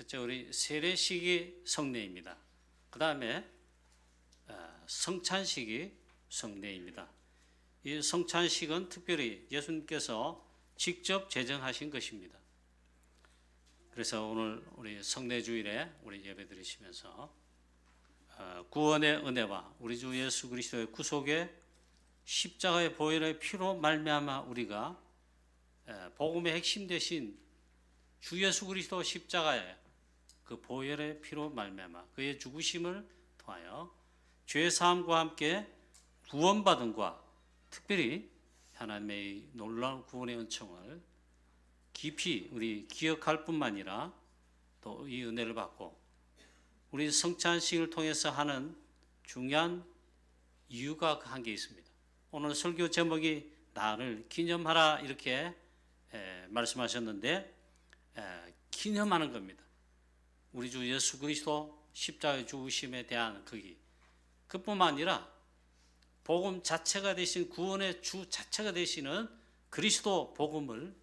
첫째 우리 세례식이 성례입니다. 그 다음에 성찬식이 성례입니다. 이 성찬식은 특별히 예수님께서 직접 제정하신 것입니다. 그래서 오늘 우리 성례 주일에 우리 예배 드리시면서 어, 구원의 은혜와 우리 주 예수 그리스도의 구속의 십자가의 보혈의 피로 말미암아 우리가 에, 복음의 핵심 대신 주 예수 그리스도 십자가의 그 보혈의 피로 말미암아 그의 죽으심을 통하여 죄 사함과 함께 구원받은 과 특별히 하나님의 놀라운 구원의 은총을 깊이 우리 기억할 뿐만 아니라 또 이 은혜를 받고 우리 성찬식을 통해서 하는 중요한 이유가 한 게 있습니다. 오늘 설교 제목이 나를 기념하라 이렇게 에, 말씀하셨는데 에, 기념하는 겁니다. 우리 주 예수 그리스도 십자가의 죽으심에 대한 거기 그뿐만 아니라 복음 자체가 되신 구원의 주 자체가 되시는 그리스도 복음을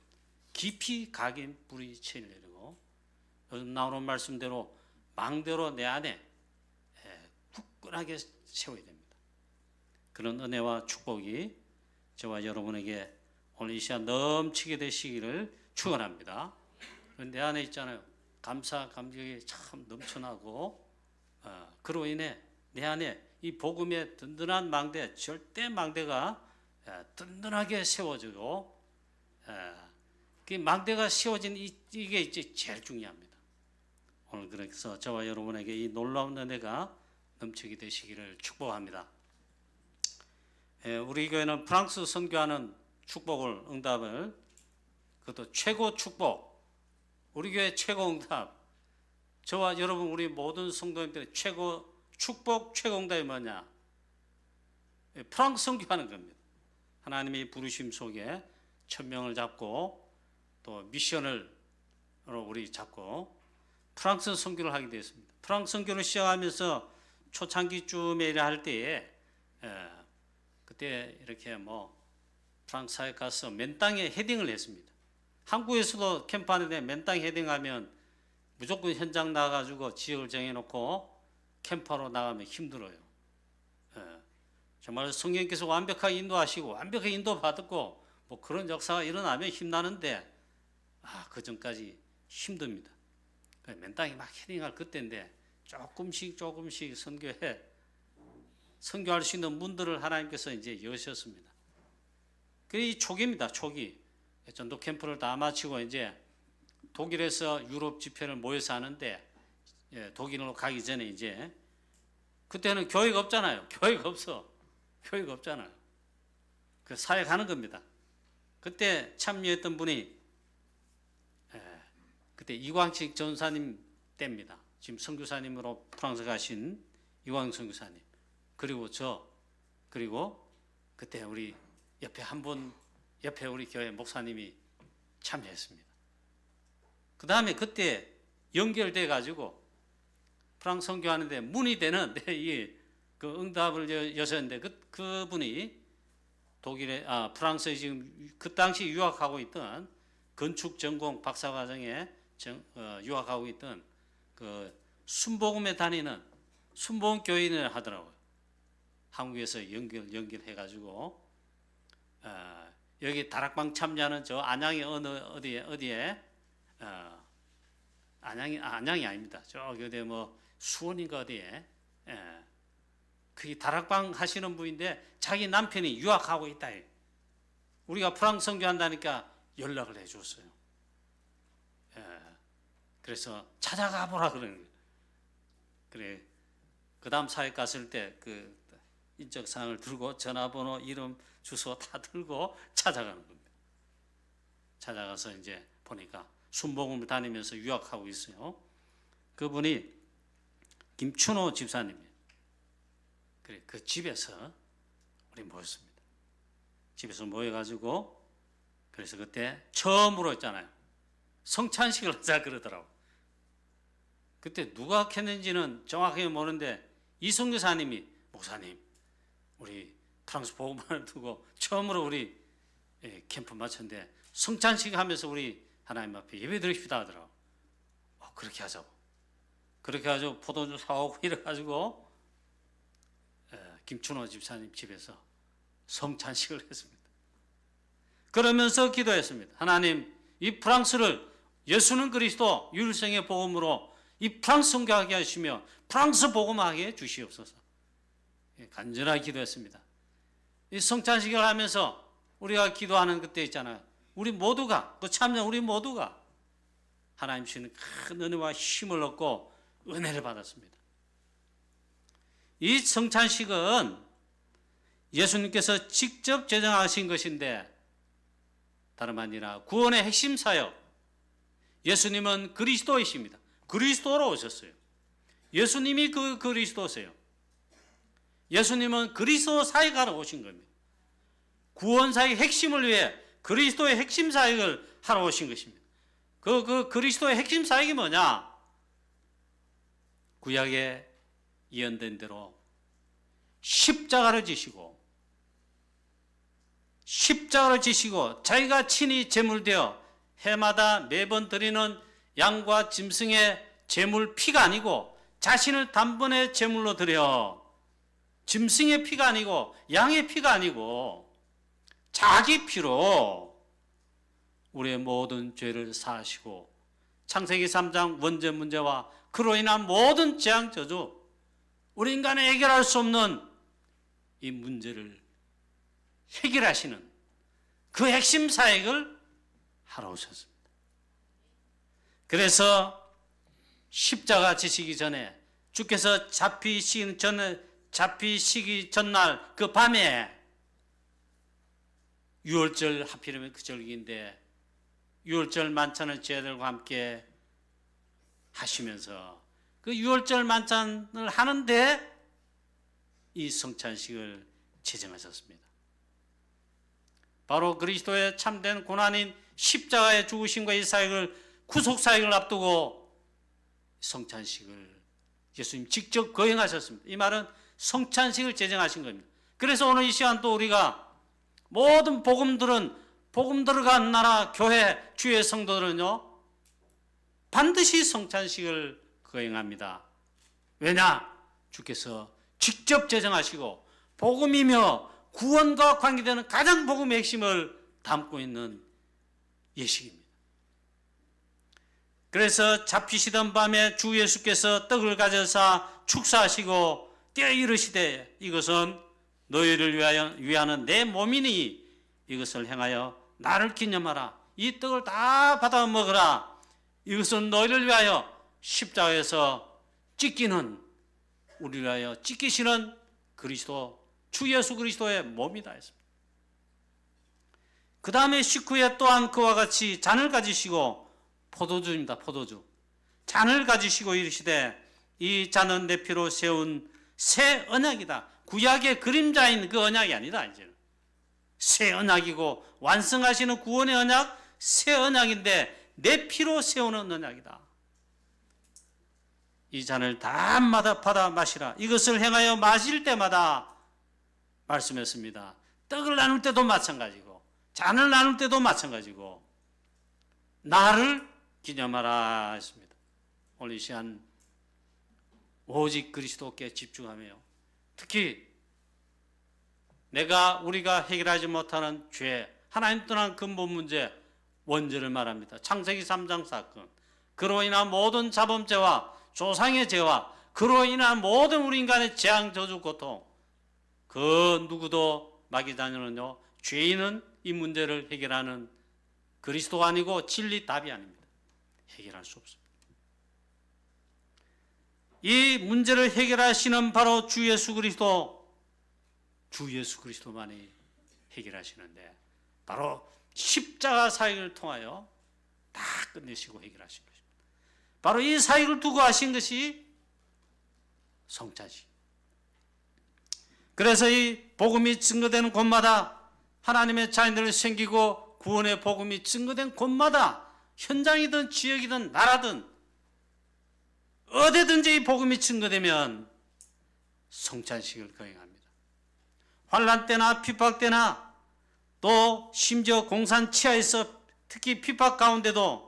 깊이 각인 뿌리쳐 내리고 요즘 나오는 말씀대로 망대로 내 안에 에, 굳건하게 세워야 됩니다. 그런 은혜와 축복이 저와 여러분에게 오늘 이 시간 넘치게 되시기를 축원합니다. 내 안에 있잖아요. 감사 감격이 참 넘쳐나고 어, 그로 인해 내 안에 이 복음의 든든한 망대 절대 망대가 에, 든든하게 세워지고 에, 그 망대가 세워진 이, 이게 이제 제일 중요합니다. 오늘 그래서 저와 여러분에게 이 놀라운 은혜가 넘치게 되시기를 축복합니다. 에, 우리 교회는 프랑스 선교하는 축복을 응답을 그것도 최고 축복 우리 교회 최고 응답 저와 여러분 우리 모든 성도님들의 최고 축복 최고 응답이 뭐냐 예, 프랑스 선교하는 겁니다. 하나님이 부르심 속에 천명을 잡고 또 미션을 우리 잡고 프랑스 선교를 하게 되었습니다. 프랑스 선교를 시작하면서 초창기쯤에 할 때에 에, 그때 이렇게 뭐 프랑스에 가서 맨 땅에 헤딩을 했습니다. 한국에서도 캠프 안에 맨땅 헤딩하면 무조건 현장 나가가지고 지역을 정해놓고 캠퍼로 나가면 힘들어요. 예. 정말 성령께서 완벽하게 인도하시고 완벽하게 인도 받았고 뭐 그런 역사가 일어나면 힘나는데 아, 그 전까지 힘듭니다. 그맨 땅에 막 헤딩할 그때인데 조금씩 조금씩 선교해 선교할 수 있는 문들을 하나님께서 이제 여셨습니다. 그게 초기입니다. 초기. 전도 캠프를 다 마치고 이제 독일에서 유럽 집회를 모여서 하는데 예, 독일로 가기 전에 이제 그때는 교회가 없잖아요. 교회가 없어. 교회가 없잖아요. 그 사회 가는 겁니다. 그때 참여했던 분이 예, 그때 이광식 전사님 때입니다. 지금 선교사님으로 프랑스 가신 이광 선교사님 그리고 저 그리고 그때 우리 옆에 한분 옆에 우리 교회 목사님이 참여했습니다. 그 다음에 그때 연결돼 가지고 프랑스 선교하는데 문의되는 이그 응답을 여셨는데 그 그분이 독일에 아 프랑스에 지금 그 당시 유학하고 있던 건축 전공 박사 과정에 정, 어, 유학하고 있던 그 순복음에 다니는 순복음 교인을 하더라고요. 한국에서 연결 연결해 가지고 어, 여기 다락방 참여하는 저 안양의 어느 어디에 어디에 어, 안양이 아, 안양이 아닙니다. 저기 어디 뭐 수원인가 어디에 예. 그 다락방 하시는 분인데 자기 남편이 유학하고 있다. 우리가 프랑스 선교한다니까 연락을 해줬어요. 예. 그래서 찾아가 보라 그러는. 그래. 그 다음 사회 갔을 때 그 인적 사항을 들고 전화번호, 이름, 주소 다 들고 찾아가는 겁니다. 찾아가서 이제 보니까 순복음을 다니면서 유학하고 있어요. 그분이 김춘호 집사님이에요. 그래, 그 집에서 우리 모였습니다. 집에서 모여가지고 그래서 그때 처음으로 했잖아요. 성찬식을 하자 그러더라고. 그때 누가 했는지는 정확하게 모르는데 이성교사님이 목사님 우리 프랑스 보고만을 두고 처음으로 우리 예, 캠프 마쳤는데 성찬식 하면서 우리 하나님 앞에 예배 드립시다 하더라고. 어, 그렇게 하자고. 그렇게 가지고 포도주 사오고 이래가지고 에, 김춘호 집사님 집에서 성찬식을 했습니다. 그러면서 기도했습니다. 하나님, 이 프랑스를 예수는 그리스도 유일성의 복음으로 이 프랑스 선교하게 하시며 프랑스 복음하게 주시옵소서. 예, 간절하게 기도했습니다. 이 성찬식을 하면서 우리가 기도하는 그때 있잖아요. 우리 모두가 그 참여 우리 모두가 하나님 주시는 큰 은혜와 힘을 얻고 은혜를 받았습니다. 이 성찬식은 예수님께서 직접 제정하신 것인데 다름 아니라 구원의 핵심 사역 예수님은 그리스도이십니다. 그리스도로 오셨어요. 예수님이 그 그리스도세요. 예수님은 그리스도 사역하러 오신 겁니다. 구원 사역 핵심을 위해 그리스도의 핵심 사역을 하러 오신 것입니다. 그, 그 그리스도의 핵심 사역이 뭐냐? 구약에 예언된 대로 십자가를 지시고 십자가를 지시고 자기가 친히 제물되어 해마다 매번 드리는 양과 짐승의 제물 피가 아니고 자신을 단번에 제물로 드려 짐승의 피가 아니고 양의 피가 아니고 자기 피로 우리의 모든 죄를 사하시고 창세기 3장 원죄 문제와 그로 인한 모든 재앙 저주 우리 인간이 해결할 수 없는 이 문제를 해결하시는 그 핵심 사역을 하러 오셨습니다. 그래서 십자가 지시기 전에 주께서 잡히시기 전에 잡히시기 전날 그 밤에 유월절 하필이면 그 절기인데 유월절 만찬을 제들과 함께 하시면서 그 유월절 만찬을 하는데 이 성찬식을 제정하셨습니다. 바로 그리스도의 참된 고난인 십자가의 죽으심과 이 사역을 구속 사역을 앞두고 성찬식을 예수님 직접 거행하셨습니다. 이 말은 성찬식을 제정하신 겁니다. 그래서 오늘 이 시간 또 우리가 모든 복음들은 복음 들어간 나라 교회 주의 성도들은요 반드시 성찬식을 거행합니다. 왜냐? 주께서 직접 제정하시고 복음이며 구원과 관계되는 가장 복음의 핵심을 담고 있는 예식입니다. 그래서 잡히시던 밤에 주 예수께서 떡을 가져사 축사하시고 떼어 이르시되 이것은 너희를 위하여 위하는 내 몸이니 이것을 행하여 나를 기념하라. 이 떡을 다 받아 먹으라. 이것은 너희를 위하여 십자가에서 찢기는 우리를 위하여 찢기시는 그리스도 주 예수 그리스도의 몸이다 했습니다. 그 다음에 식후에 또한 그와 같이 잔을 가지시고 포도주입니다. 포도주. 잔을 가지시고 이르시되 이 잔은 내 피로 세운 새 언약이다. 구약의 그림자인 그 언약이 아니다. 이제는 새 언약이고 완성하시는 구원의 언약 새 언약인데 내 피로 세우는 언약이다. 이 잔을 다마다 받아 마시라. 이것을 행하여 마실 때마다 말씀했습니다. 떡을 나눌 때도 마찬가지고 잔을 나눌 때도 마찬가지고 나를 기념하라 했습니다. 오늘 이 시간 오직 그리스도께 집중하며 특히 내가 우리가 해결하지 못하는 죄, 하나님 떠난 근본 문제, 원죄를 말합니다. 창세기 3장 사건. 그로 인한 모든 자범죄와 조상의 죄와 그로 인한 모든 우리 인간의 재앙, 저주, 고통. 그 누구도 마귀자녀는요, 죄인은 이 문제를 해결하는 그리스도가 아니고 진리 답이 아닙니다. 해결할 수 없습니다. 이 문제를 해결하시는 바로 주 예수 그리스도, 주 예수 그리스도만이 해결하시는데, 바로 십자가 사역을 통하여 다 끝내시고 해결하신 것입니다. 바로 이 사역을 두고 하신 것이 성찬식. 그래서 이 복음이 증거되는 곳마다 하나님의 자녀들을 생기고 구원의 복음이 증거된 곳마다 현장이든 지역이든 나라든 어디든지 이 복음이 증거되면 성찬식을 거행합니다. 환란 때나 핍박 때나 또 심지어 공산 치하에서 특히 핍박 가운데도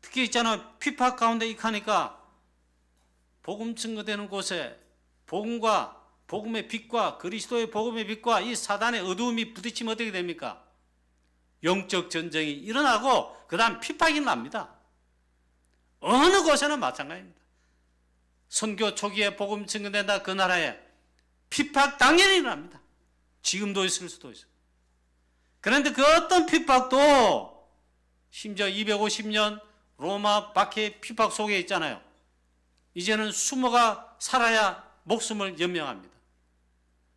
특히 있잖아 피파 가운데 익하니까 복음 증거되는 곳에 복음과 복음의 빛과 그리스도의 복음의 빛과 이 사단의 어두움이 부딪히면 어떻게 됩니까? 영적 전쟁이 일어나고 그다음 피팍이 납니다. 어느 곳에나 마찬가지입니다. 선교 초기에 복음 증거된다 그 나라에 피팍 당연히 일어납니다. 지금도 있을 수도 있어요. 그런데 그 어떤 핍박도 심지어 250년 로마 박해 핍박 속에 있잖아요. 이제는 숨어가 살아야 목숨을 연명합니다.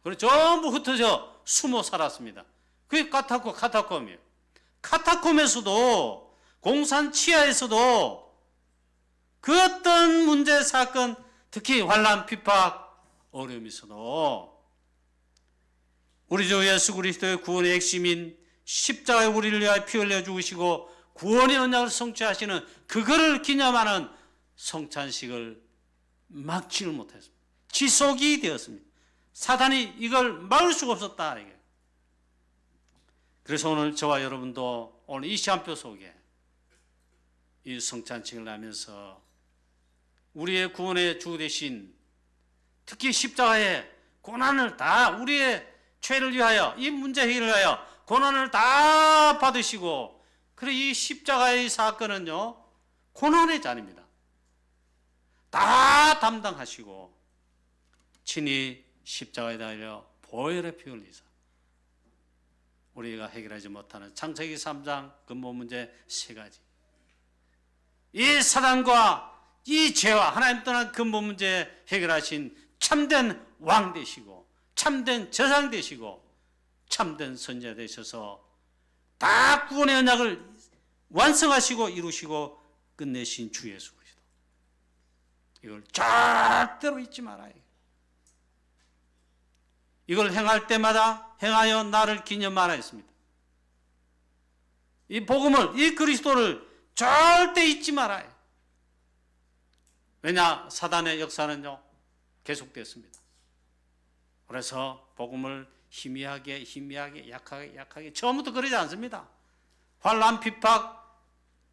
그리고 전부 흩어져 숨어 살았습니다. 그게 카타콤, 카타콤이에요. 카타콤에서도 공산 치하에서도 그 어떤 문제 사건, 특히 환란, 핍박, 어려움이 있어도 우리 주 예수 그리스도의 구원의 핵심인 십자가에 우리를 위하여 피 흘려 죽으시고 구원의 언약을 성취하시는 그거를 기념하는 성찬식을 막지를 못했습니다. 지속이 되었습니다. 사단이 이걸 막을 수가 없었다. 이게. 그래서 오늘 저와 여러분도 오늘 이 시간표 속에 이 성찬식을 하면서 우리의 구원의 주 대신 특히 십자가의 고난을 다 우리의 죄를 위하여 이 문제 해결을 위하여 고난을 다 받으시고 그래 이 십자가의 사건은요 고난의 잔입니다. 다 담당하시고 친히 십자가에 달려 보혈의 피 흘리사 우리가 해결하지 못하는 창세기 3장 근본 문제 세 가지 이 사단과 이 죄와 하나님 떠난 근본 문제 해결하신 참된 왕 되시고 참된 저상 되시고 참된 선자 되셔서 다 구원의 언약을 완성하시고 이루시고 끝내신 주 예수 그리스도 이걸 절대로 잊지 말아요. 이걸 행할 때마다 행하여 나를 기념하라 했습니다. 이 복음을 이 그리스도를 절대 잊지 말아요. 왜냐 사단의 역사는요 계속됐습니다. 그래서 복음을 희미하게 희미하게 약하게 약하게 처음부터 그러지 않습니다. 환란 핍박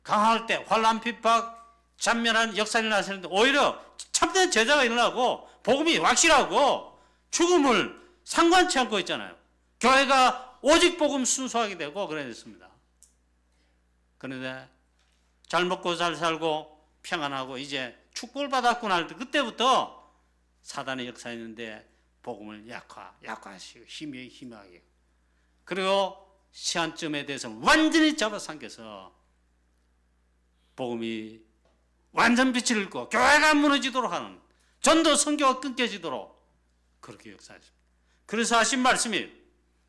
강할 때 환란 핍박 잔면한 역사를 나시는데 오히려 참된 제자가 일어나고 복음이 확실하고 죽음을 상관치 않고 있잖아요. 교회가 오직 복음 순수하게 되고 그랬습니다. 그런데 잘 먹고 잘 살고 평안하고 이제 축복을 받았구나 할 때 그때부터 사단의 역사였는데 복음을 약화, 약화시고 힘이 힘하게. 그리고 시한점에 대해서는 완전히 잡아당겨서 복음이 완전 빛을 잃고 교회가 무너지도록 하는 전도 선교가 끊겨지도록 그렇게 역사했습니다. 그래서 하신 말씀이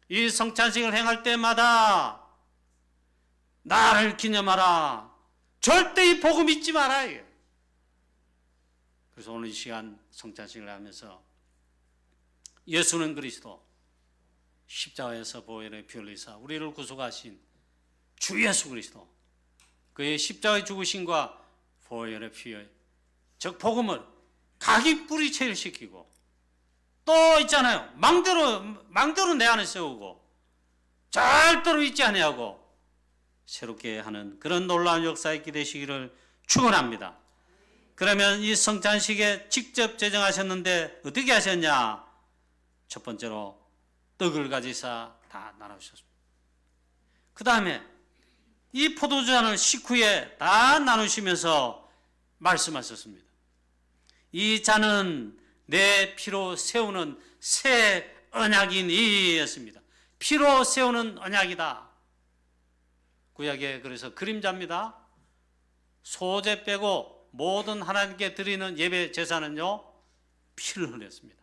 이 성찬식을 행할 때마다 나를 기념하라. 절대 이 복음 잊지 마라. 그래서 오늘 이 시간 성찬식을 하면서 예수는 그리스도 십자가에서 보혈의 피 흘리사 우리를 구속하신 주 예수 그리스도 그의 십자가의 죽으심과 보혈의 피의 즉 복음을 각이 뿌리채를 시키고 또 있잖아요 망대로 망대로 내 안에 세우고 절대로 잊지 아니하고 새롭게 하는 그런 놀라운 역사의 있게 되시기를 축원합니다. 그러면 이 성찬식에 직접 제정하셨는데 어떻게 하셨냐? 첫 번째로 떡을 가지사 다 나누셨습니다. 그 다음에 이 포도주잔을 식후에 다 나누시면서 말씀하셨습니다. 이 잔은 내 피로 세우는 새 언약이니였습니다. 피로 세우는 언약이다. 구약에 그래서 그림자입니다. 소재 빼고 모든 하나님께 드리는 예배 제사는요 피를 흘렸습니다.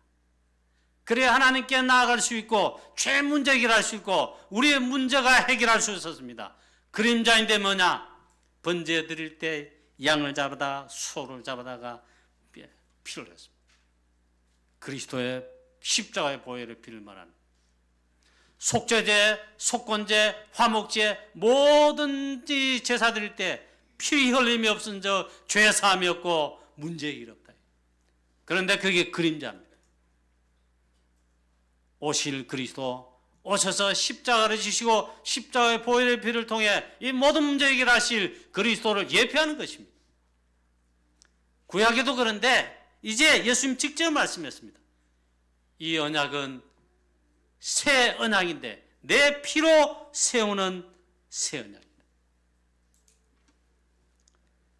그래야 하나님께 나아갈 수 있고 죄 문제 해결할 수 있고 우리의 문제가 해결할 수 있었습니다. 그림자인데 뭐냐? 번제 드릴 때 양을 잡아다 소를 잡아다가 피를 흘렸습니다. 그리스도의 십자가의 보혈의 피를 말하는 속죄제, 속건제, 화목제 뭐든지 제사 드릴 때 피 흘림이 없은 저 죄사함이 없고 문제 일 없다. 그런데 그게 그림자입니다. 오실 그리스도, 오셔서 십자가를 지시고 십자가의 보혈의 피를 통해 이 모든 문제 해결하실 그리스도를 예표하는 것입니다. 구약에도 그런데 이제 예수님 직접 말씀했습니다. 이 언약은 새 언약인데 내 피로 세우는 새 언약입니다.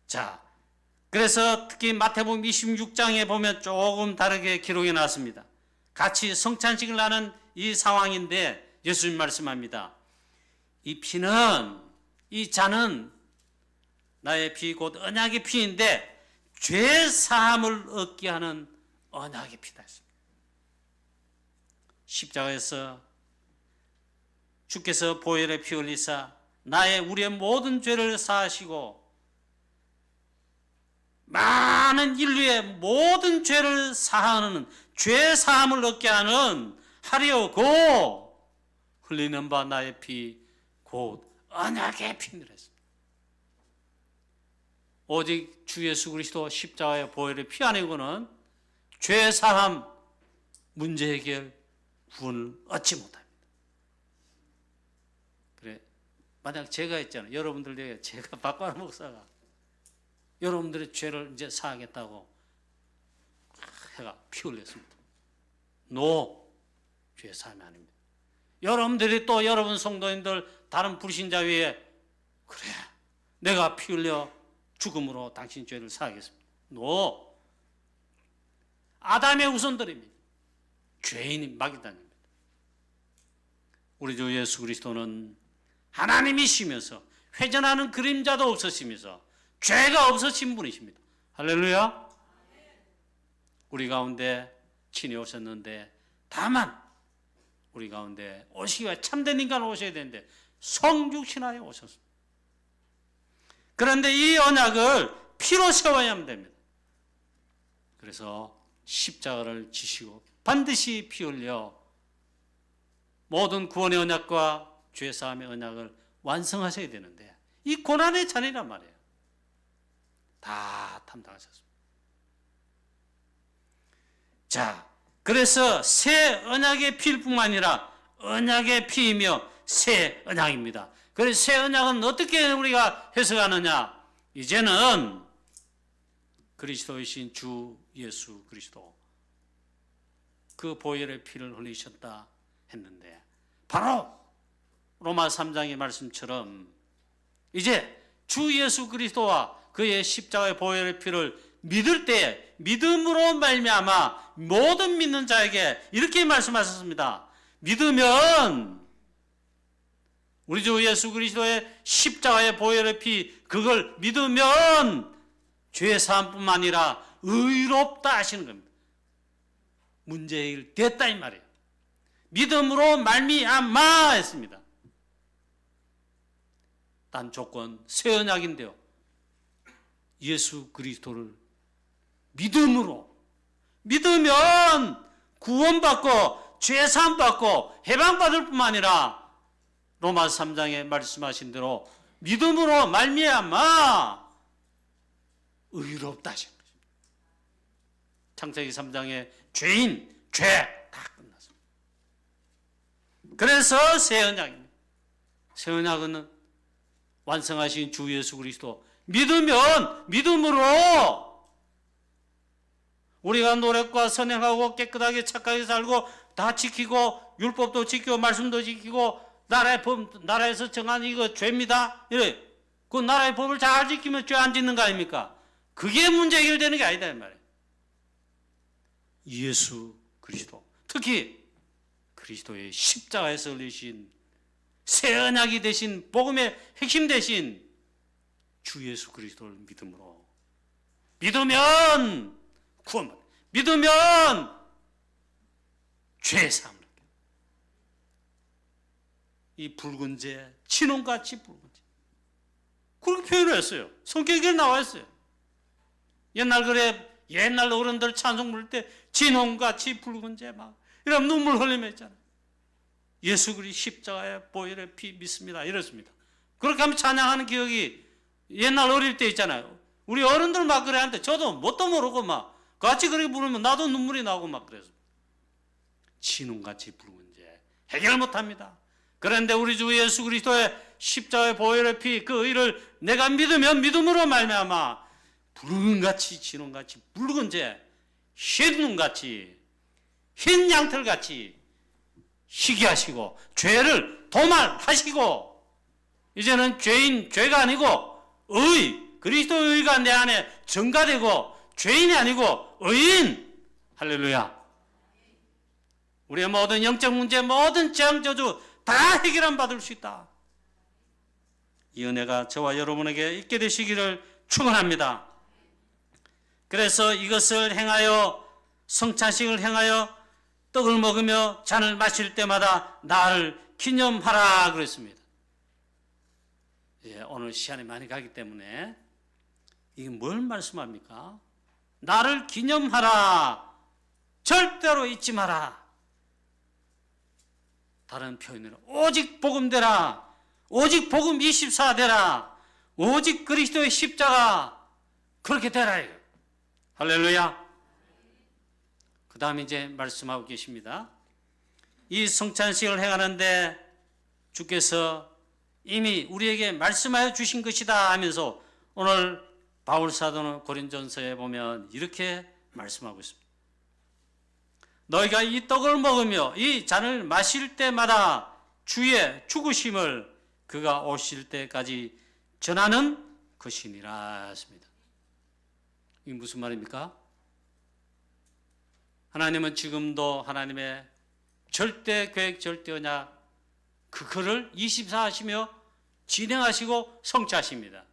자, 그래서 특히 마태복음 26장에 보면 조금 다르게 기록이 나왔습니다. 같이 성찬식을 하는 이 상황인데 예수님 말씀합니다. 이 피는 이 잔은 나의 피 곧 언약의 피인데 죄 사함을 얻게 하는 언약의 피다. 십자가에서 주께서 보혈의 피 흘리사 나의 우리의 모든 죄를 사하시고 많은 인류의 모든 죄를 사하는 죄 사함을 얻게 하는 하려고 흘리는 바 나의 피 곧 언약의 피니라 했습니다. 오직 주 예수 그리스도 십자가의 보혈의 피 아니고는 죄 사함 문제 해결 구원을 얻지 못합니다. 그래 만약 제가 있잖아요. 여러분들 제가 박관호 목사가 여러분들의 죄를 이제 사하겠다고 해가 피 흘렸습니다. 노! 죄 사함이 아닙니다. 여러분들이 또 여러분 성도님들 다른 불신자 위에 그래 내가 피 흘려 죽음으로 당신 죄를 사하겠습니다. 노! 아담의 우선들입니다. 죄인이 마귀단입니다. 우리 주 예수 그리스도는 하나님이시면서 회전하는 그림자도 없으시면서 죄가 없으신 분이십니다. 할렐루야. 우리 가운데 친히 오셨는데 다만 우리 가운데 오시기 위해 참된 인간 오셔야 되는데 성육신하에 오셨습니다. 그런데 이 언약을 피로 세워야 하면 됩니다. 그래서 십자가를 지시고 반드시 피 흘려 모든 구원의 언약과 죄 사함의 언약을 완성하셔야 되는데 이 고난의 잔이란 말이에요. 다 탐당하셨습니다. 자, 그래서 새 언약의 피일 뿐만 아니라 언약의 피이며 새 언약입니다. 그래서 새 언약은 어떻게 우리가 해석하느냐? 이제는 그리스도이신 주 예수 그리스도 그 보혈의 피를 흘리셨다 했는데 바로 로마 3장의 말씀처럼 이제 주 예수 그리스도와 그의 십자가의 보혈의 피를 믿을 때 믿음으로 말미암아 모든 믿는 자에게 이렇게 말씀하셨습니다. 믿으면 우리 주 예수 그리스도의 십자가의 보혈의 피 그걸 믿으면 죄 사함뿐만 아니라 의롭다 하시는 겁니다. 문제 해결 됐다 이 말이에요. 믿음으로 말미암아 했습니다. 단 조건 새 언약인데요. 예수 그리스도를 믿음으로 믿으면 구원받고 죄사함 받고 해방받을 뿐만 아니라 로마 3장에 말씀하신 대로 믿음으로 말미암아 의롭다 하신 것입니다. 창세기 3장에 죄인 죄 다 끝났습니다. 그래서 새 언약입니다. 새 언약은 완성하신 주 예수 그리스도 믿으면 믿음으로 우리가 노력과 선행하고 깨끗하게 착하게 살고 다 지키고 율법도 지키고 말씀도 지키고 나라의 법 나라에서 정한 이거 죄입니다. 이래 그 나라의 법을 잘 지키면 죄 안 짓는 거 아닙니까? 그게 문제 해결되는 게 아니다 이 말이에요. 예수 그리스도 특히 그리스도의 십자가에서 흘리신 새 언약이 되신 복음의 핵심 되신 주 예수 그리스도를 믿음으로. 믿으면 구원 믿으면 죄 사함을 이 붉은 재 진홍같이 붉은 재 그렇게 표현을 했어요. 성경에 나와 있어요. 옛날 그래 옛날 어른들 찬송 부를 때 진홍같이 붉은 재막 이러면 눈물 흘리며 예수 그리 십자가의 보혈의 피 믿습니다. 이렇습니다. 그렇게 하면 찬양하는 기억이 옛날 어릴 때 있잖아요. 우리 어른들 막 그래 하는데 저도 뭣도 모르고 막 같이 그렇게 부르면 나도 눈물이 나고 막 그래서 진홍같이 붉은 재 해결 못합니다. 그런데 우리 주 예수 그리스도의 십자가의 보혈의 피 그 의를 내가 믿으면 믿음으로 말미암아 붉은같이 진홍같이 붉은 재 흰눈같이 흰 양털같이 희게 하시고 죄를 도말하시고 이제는 죄인 죄가 아니고 의 그리스도의 의가 내 안에 증가되고 죄인이 아니고 의인. 할렐루야. 우리의 모든 영적 문제 모든 재앙 저주 다 해결함 받을 수 있다. 이 은혜가 저와 여러분에게 있게 되시기를 축원합니다. 그래서 이것을 행하여 성찬식을 행하여 떡을 먹으며 잔을 마실 때마다 나를 기념하라 그랬습니다. 예, 오늘 시간이 많이 가기 때문에 이게 뭘 말씀합니까? 나를 기념하라. 절대로 잊지 마라. 다른 표현으로 오직 복음 되라. 오직 복음 24 되라. 오직 그리스도의 십자가 그렇게 되라. 할렐루야. 그 다음에 이제 말씀하고 계십니다. 이 성찬식을 행하는데 주께서 이미 우리에게 말씀하여 주신 것이다 하면서 오늘 바울 사도는 고린전서에 보면 이렇게 말씀하고 있습니다. 너희가 이 떡을 먹으며 이 잔을 마실 때마다 주의 죽으심을 그가 오실 때까지 전하는 것이니라 했습니다. 이게 무슨 말입니까? 하나님은 지금도 하나님의 절대 계획, 절대 언약 그거를 24 하시며 진행하시고 성취하십니다.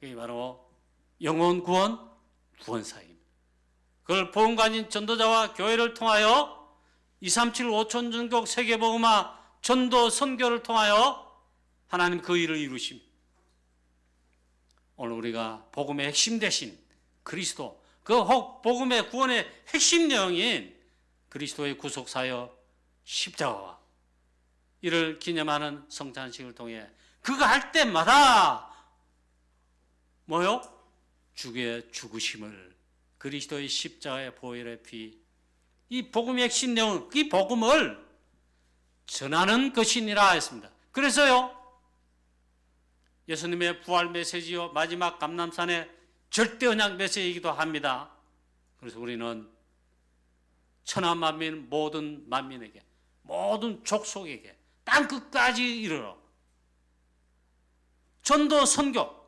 그게 바로 영혼 구원, 구원사입니다. 그걸 보험관인 전도자와 교회를 통하여 237 5천 전국 세계복음화 전도 선교를 통하여 하나님 그 일을 이루십니다. 오늘 우리가 복음의 핵심 대신 그리스도 그 혹 복음의 구원의 핵심 내용인 그리스도의 구속 사역 십자가와 이를 기념하는 성찬식을 통해 그가 할 때마다 뭐요? 주의 죽으심을 그리스도의 십자가의 보혈의 피, 이 복음의 핵심 내용, 이 복음을 전하는 것이니라 했습니다. 그래서요, 예수님의 부활 메시지요, 마지막 감남산의 절대 언약 메시지이기도 합니다. 그래서 우리는 천하 만민 모든 만민에게 모든 족속에게 땅 끝까지 이르러. 전도 선교.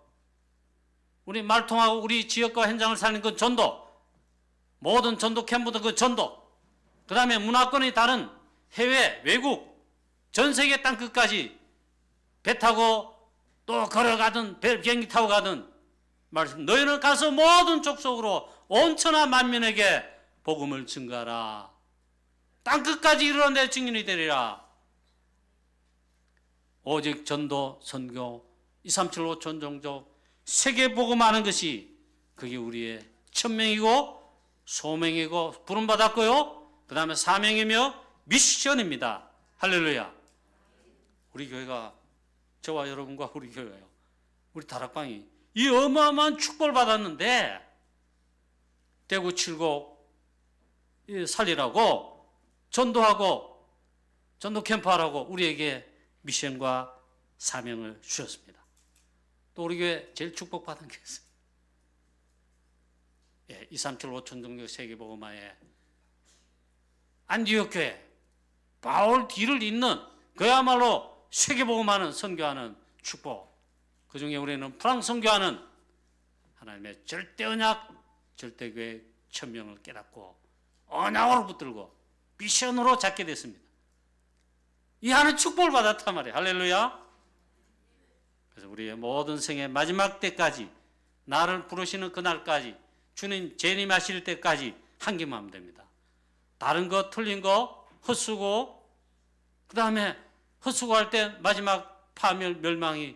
우리 말 통하고 우리 지역과 현장을 살리는 그 전도 모든 전도 캠프도 그 전도 그 다음에 문화권이 다른 해외 외국 전 세계 땅 끝까지 배 타고 또 걸어가든 배- 비행기 타고 가든 말씀 너희는 가서 모든 족속으로 온 천하 만민에게 복음을 증가하라. 땅 끝까지 이르러 내 증인이 되리라 오직 전도 선교 237 5천 종족 세계 복음하는 것이 그게 우리의 천명이고 소명이고 부름 받았고요. 그 다음에 사명이며 미션입니다. 할렐루야. 우리 교회가 저와 여러분과 우리 교회가요. 우리 다락방이 이 어마어마한 축복을 받았는데 대구 칠곡 이 살리라고 전도하고 전도 캠프하라고 우리에게 미션과 사명을 주셨습니다. 또 우리 교회 제일 축복받은 게 있어요. 예, 237 5천 종교 세계복음화에 안디옥 교회 바울 뒤를 잇는 그야말로 세계복음하는 선교하는 축복 그 중에 우리는 프랑스 선교하는 하나님의 절대 언약, 절대 교회 천명을 깨닫고 언약으로 붙들고 미션으로 잡게 됐습니다. 이 하는 축복을 받았단 말이에요. 할렐루야. 그래서 우리의 모든 생의 마지막 때까지 나를 부르시는 그날까지 주님 재림 하실 때까지 한 개만 하면 됩니다. 다른 거 틀린 거 헛수고 그 다음에 헛수고 할 때 마지막 파멸 멸망이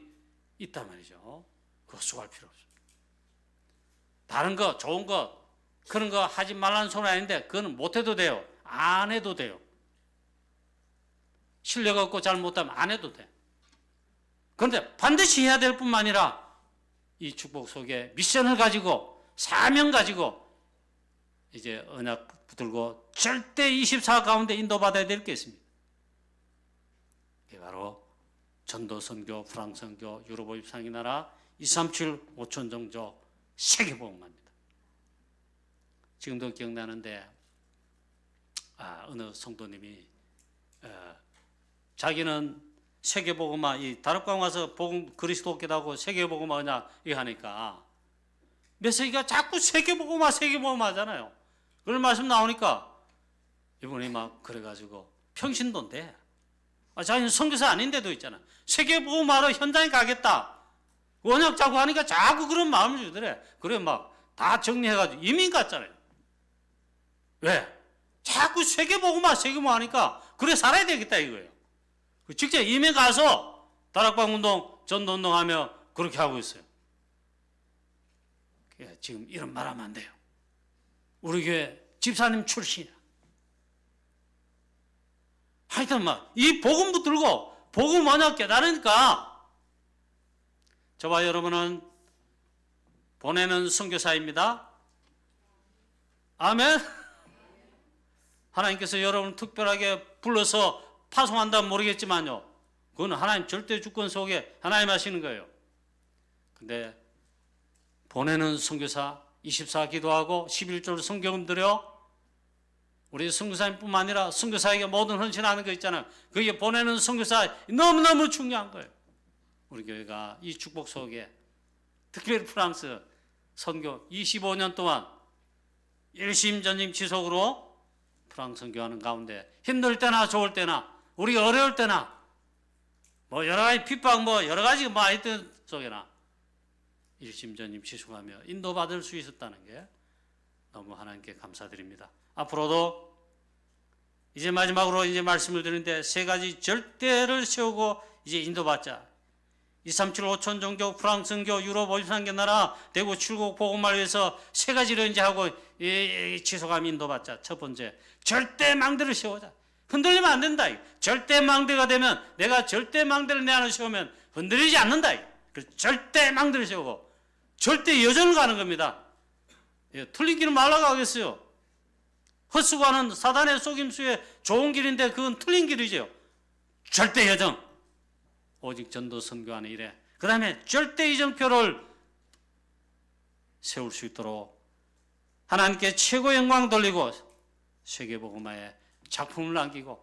있단 말이죠. 그거 수고할 필요 없습니다. 다른 거, 좋은 거, 그런 거 하지 말라는 소리 아닌데, 그거는 못해도 돼요. 안 해도 돼요. 실력 없고 잘 못하면 안 해도 돼. 그런데 반드시 해야 될 뿐만 아니라, 이 축복 속에 미션을 가지고, 사명 가지고, 이제 언약 붙들고 절대 24 가운데 인도받아야 될 게 있습니다. 그게 바로 전도 선교, 프랑스 선교, 유럽 입상이 나라 237 5천 종족 세계 복음화입니다. 지금도 기억나는데 아, 어느 성도님이 어, 자기는 세계 복음화 이 다락방 와서 복음 그리스도께다고 세계 복음화 그냥 이거 하니까 메시지가 자꾸 세계 복음화 세계 복음화 하잖아요. 그런 말씀 나오니까 이분이 막 그래가지고 평신도인데 아, 자기는 선교사 아닌데도 있잖아. 세계 복음화로 현장에 가겠다. 원약 자고 하니까 자꾸 그런 마음을 주더래. 그래 막 다 정리해가지고 이민 갔잖아요. 왜? 자꾸 세계 복음화 세계 복음화 하니까 그래 살아야 되겠다 이거예요. 그 직접 이민 가서 다락방 운동, 전도 운동하며 그렇게 하고 있어요. 예, 지금 이런 말 하면 안 돼요. 우리 교회 집사님 출신이야. 하여튼 막, 이 복음 붙들고, 복음 언약 깨달으니까, 저와 여러분은 보내는 선교사입니다. 아멘. 하나님께서 여러분을 특별하게 불러서 파송한다면 모르겠지만요. 그건 하나님 절대 주권 속에 하나님 하시는 거예요. 근데 보내는 선교사 24 기도하고 11절 성경 드려 우리 선교사님뿐만 아니라 선교사에게 모든 헌신하는 거 있잖아요. 그게 보내는 선교사 너무너무 중요한 거예요. 우리 교회가 이 축복 속에 특별히 프랑스 선교 25년 동안 일심전심 지속으로 프랑스 선교하는 가운데 힘들 때나 좋을 때나 우리 어려울 때나 뭐 여러 가지 핍박 뭐 여러 가지 뭐 하여튼 속에나 일심전심 지속하며 인도받을 수 있었다는 게 너무 하나님께 감사드립니다. 앞으로도 이제 마지막으로 이제 말씀을 드리는데 세 가지 절대를 세우고 이제 인도받자. 237 5천 종교, 프랑스 선교, 유럽 53개 나라, 대구 출국 복음을 위해서 세 가지를 이제 하고 이- 이 지속하며 인도받자. 첫 번째, 절대 망대를 세우자. 흔들리면 안 된다. 절대 망대가 되면 내가 절대 망대를 내 안에 세우면 흔들리지 않는다. 그 절대 망대를 세우고 절대 여정을 가는 겁니다. 예, 틀린 길은 말라고 하겠어요. 헛수고하는 사단의 속임수에 좋은 길인데 그건 틀린 길이죠. 절대 여정. 오직 전도 선교하는 일에. 그 다음에 절대 이정표를 세울 수 있도록 하나님께 최고 영광 돌리고 세계복음화에 작품을 남기고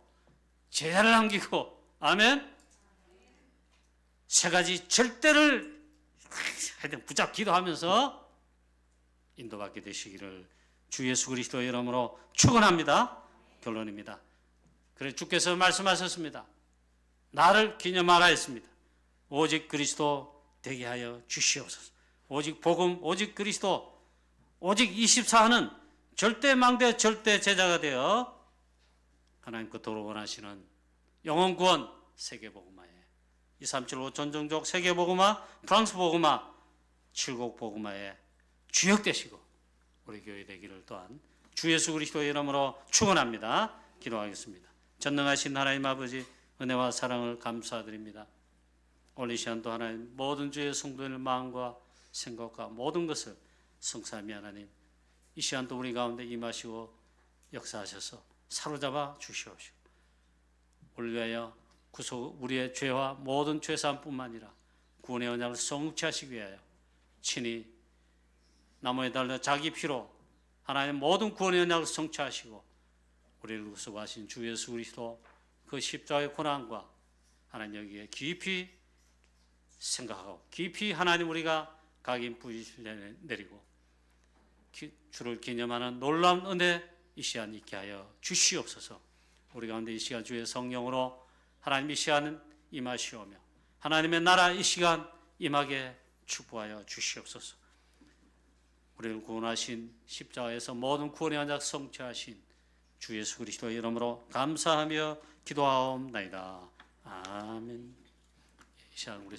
제자를 남기고 아멘. 세 가지 절대를 하여튼 붙잡 기도하면서 인도받게 되시기를 주 예수 그리스도의 이름으로 축원합니다. 결론입니다. 그래 주께서 말씀하셨습니다. 나를 기념하라 했습니다. 오직 그리스도 되게 하여 주시옵소서. 오직 복음, 오직 그리스도, 오직 24하는 절대 망대, 절대 제자가 되어 하나님 끝으로 원하시는 영원 구원 세계 복음화에 2375 전종족 세계 복음화, 프랑스 복음화, 칠곡 복음화에 주역 되시고 우리 교회 되기를 또한 주 예수 그리스도의 이름으로 축원합니다. 기도하겠습니다. 전능하신 하나님 아버지 은혜와 사랑을 감사드립니다. 오늘 이 시간 또 하나님 모든 주의 성도의 마음과 생각과 모든 것을 성삼이 하나님 이 시간 또 우리 가운데 임하시고 역사하셔서 사로잡아 주시옵시고 우리 위하여 구속 우리의 죄와 모든 죄사함뿐만 아니라 구원의 언약을 성취하시기 위하여 친히 나무에 달려 자기 피로 하나님 모든 구원의 언약을 성취하시고 우리를 구속하신 주 예수 그리스도 그 십자가의 고난과 하나님 여기에 깊이 생각하고 깊이 하나님 우리가 각인 부이실 내리고 기- 주를 기념하는 놀라운 은혜 이 시간 있게 하여 주시옵소서. 우리 가운데 이 시간 주의 성령으로 하나님 이 시간 임하시오며 하나님의 나라 이 시간 임하게 축복하여 주시옵소서. 우리를 구원하신 십자가에서 모든 구원의 언약 성취하신 주 예수 그리스도의 이름으로 감사하며 기도하옵나이다. 아멘. 이 시간 우리